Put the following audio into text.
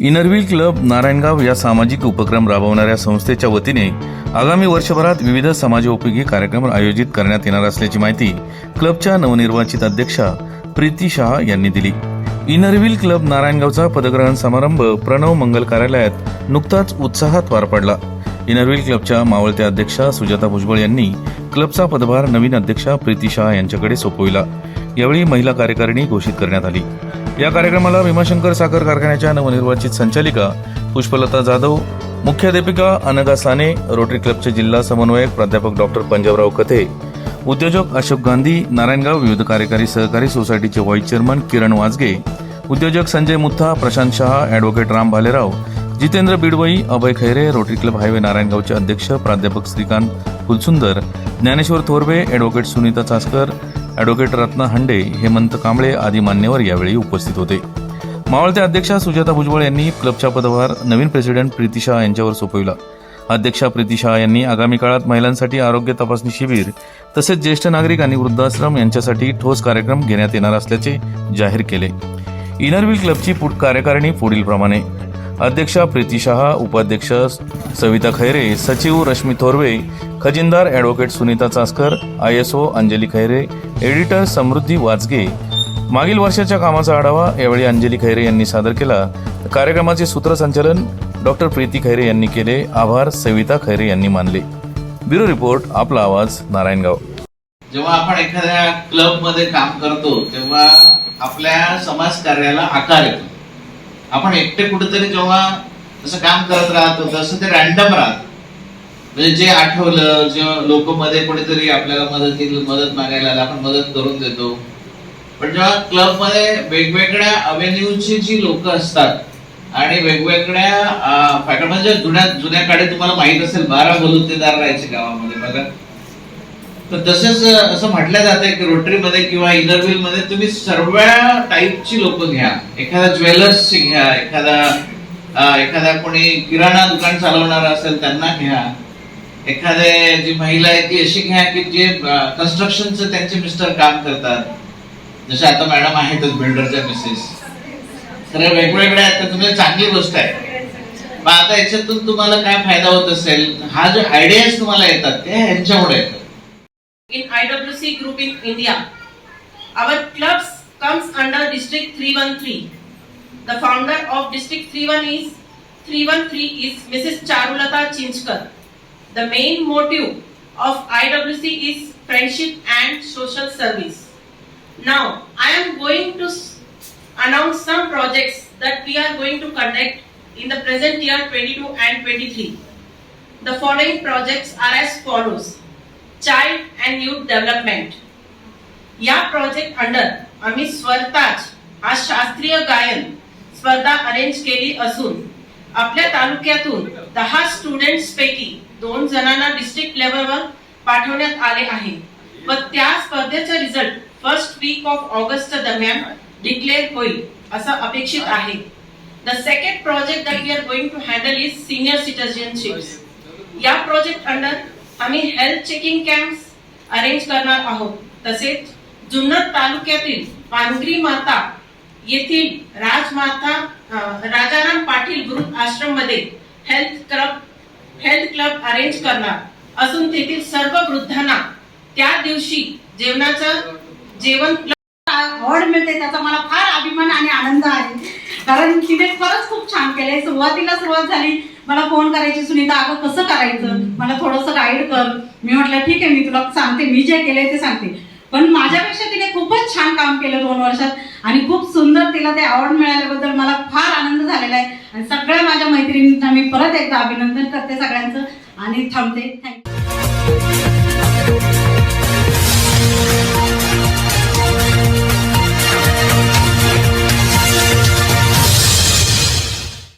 Inner Wheel club Narayangaon या सामाजिक उपक्रम राबवणाऱ्या संस्थेच्या वतीने आगामी वर्षभरात विविध समाजोपयोगी कार्यक्रम आयोजित करण्यात येणार असल्याची माहिती क्लबच्या नवनिर्वाचित अध्यक्षा प्रीती शहा यांनी दिली. इनरव्हील क्लब नारायणगावचा पदग्रहण समारंभ प्रणव मंगल कार्यालयात नुकताच उत्साहात पार पडला. इनरव्हील क्लबच्या मावळत्या अध्यक्षा सुजाता भुजबळ यांनी क्लबचा पदभार नवीन अध्यक्षा प्रीती शहा यांच्याकडे सोपविला. यावेळी महिला कार्यकारिणी घोषित करण्यात आली. या कार्यक्रमाला भीमाशंकर साखर कारखान्याच्या नवनिर्वाचित संचालिका पुष्पलता जाधव मुख्याध्यापिका अनगा साने रोटरी क्लबचे जिल्हा समन्वयक प्राध्यापक डॉक्टर पंजाबराव कथे उद्योजक अशोक गांधी नारायणगाव विविध कार्यकारी सहकारी सोसायटीचे व्हाईस चेअरमन किरण वाजगे उद्योजक Sanjay Mutha Prashant Shah advocate Ram Bhalerao Jitendra Bidwai Abhay Khaire Rotary club highway नारायणगावचे अध्यक्ष प्राध्यापक श्रीकांत फुलसुंदर ज्ञानेश्वर थोरवे अॅडव्होकेट सुनीता चासकर अॅडव्होकेट रत्ना हंडे हेमंत कांबळे आदी मान्यवर यावेळी उपस्थित होते. मावळत्या अध्यक्षा सुजाता भुजबळ यांनी क्लबचा पदभार नवीन प्रेसिडेंट प्रीती यांच्यावर सोपविला. अध्यक्षा प्रीती यांनी आगामी काळात महिलांसाठी आरोग्य तपासणी शिबिर तसेच ज्येष्ठ नागरिक आणि वृद्धाश्रम यांच्यासाठी ठोस कार्यक्रम घेण्यात येणार असल्याचे जाहीर केले. इनरव्हील क्लबची पुढ कार्यकारिणी पुढील प्रमाणे अध्यक्षा प्रीती शहा उपाध्यक्ष सविता खैरे सचिव Rashmi Thorve खजिनदार advocate Sunita Chaskar I S O Anjali Khaire editor Samruddhi Wajage. मागील वर्षाच्या कामाचा आढावा यावेळी अंजली खैरे यांनी सादर केला. कार्यक्रमाचे सूत्रसंचालन डॉक्टर प्रीती खैरे यांनी केले. आभार सविता खैरे यांनी मानले. ब्युरो रिपोर्ट आपला आवाज नारायणगाव. जेव्हा आपण एखाद्या क्लबमध्ये काम करतो तेव्हा आपल्या समाज कार्याला आकार येतो. आपण एकटे कुठेतरी जेव्हा असं काम करत राहतो तसं ते रॅन्डम राहत. म्हणजे जे आठवलं जे लोक मध्ये कुठेतरी आपल्याला मदतीला मदत मागायला आलं आपण मदत करून देतो. पण जेव्हा क्लबमध्ये वेगवेगळ्या अवेन्यूची जी लोक असतात आणि वेगवेगळ्या फॅक्टर म्हणजे जुन्या जुन्या काळी तुम्हाला माहीत असेल बारा बलुतेदार राहायचे गावामध्ये. बघा तर तसंच असं म्हटलं जातं की रोटरीमध्ये किंवा इनरव्हील मध्ये तुम्ही सर्व टाईपची लोक घ्या. एखादा ज्वेलर्स घ्या एखादा एखादा कोणी किराणा दुकान चालवणार असेल त्यांना घ्या. एखादे जी महिला आहे ती अशी घ्या की जे कन्स्ट्रक्शनचं त्यांचे मिस्टर काम करतात. जसे आता मॅडम आहेतच बिल्डरच्या मिसेस तर वेगवेगळ्या आहेत तुम्ही चांगली गोष्ट आहे. मग आता याच्यातून तुम्हाला काय फायदा होत असेल? हा जो आयडियाज तुम्हाला येतात ते ह्यांच्यामुळे येतात. In IWC group in India. Our clubs comes under District 313. The founder of District 31 is 313 is Mrs. Charulata Chinchkar. The main motive of IWC is friendship and social service. Now, I am going to announce some projects that we are going to conduct in the present year 22 and 23. The following projects are as follows. Child and youth development या project under आम्ही स्वतःच आज शास्त्रीय गायन स्पर्धा arrange केली असून आपल्या तालुक्यातून दहा स्टुडंट्स पैकी दोन जणांना डिस्ट्रिक्ट लेवलवर पाठवण्यात आले आहे. व त्या स्पर्धेचा result first week of August दरम्यान डिक्लेअर होईल असं अपेक्षित आहे. The second project that we are going to handle is senior citizenship या प्रोजेक्ट अंडर आम्ही हेल्थ चेकिंग कॅम्प अरेंज करणार आहोत. तसेच जुन्नर तालुक्यातील पानगरी माता येथील राजमाता राजाराम पाटील वृद्ध आश्रममध्ये health club health club arrange करणार. असून तेथील सर्व वृद्धांना त्या दिवशी जेवणाचं जेवण अवॉर्ड मिळते त्याचा मला फार अभिमान आणि आनंद आहे. कारण तिने खरंच खूप छान केलंय. सुरुवातीला सुरुवात झाली. मला फोन करायची सुनीता अगं कसं करायचं? मला थोडंसं गाईड कर. मी म्हटलं ठीक आहे मी तुला सांगते. मी जे केलंय ते सांगते. पण माझ्यापेक्षा तिने खूपच छान काम केलं दोन वर्षात आणि खूप सुंदर तिला ते अवॉर्ड मिळाल्याबद्दल मला फार आनंद झालेला आहे. आणि सगळ्या माझ्या मैत्रिणींना मी परत एकदा अभिनंदन करते सगळ्यांचं. आणि थांबते. थँक्यू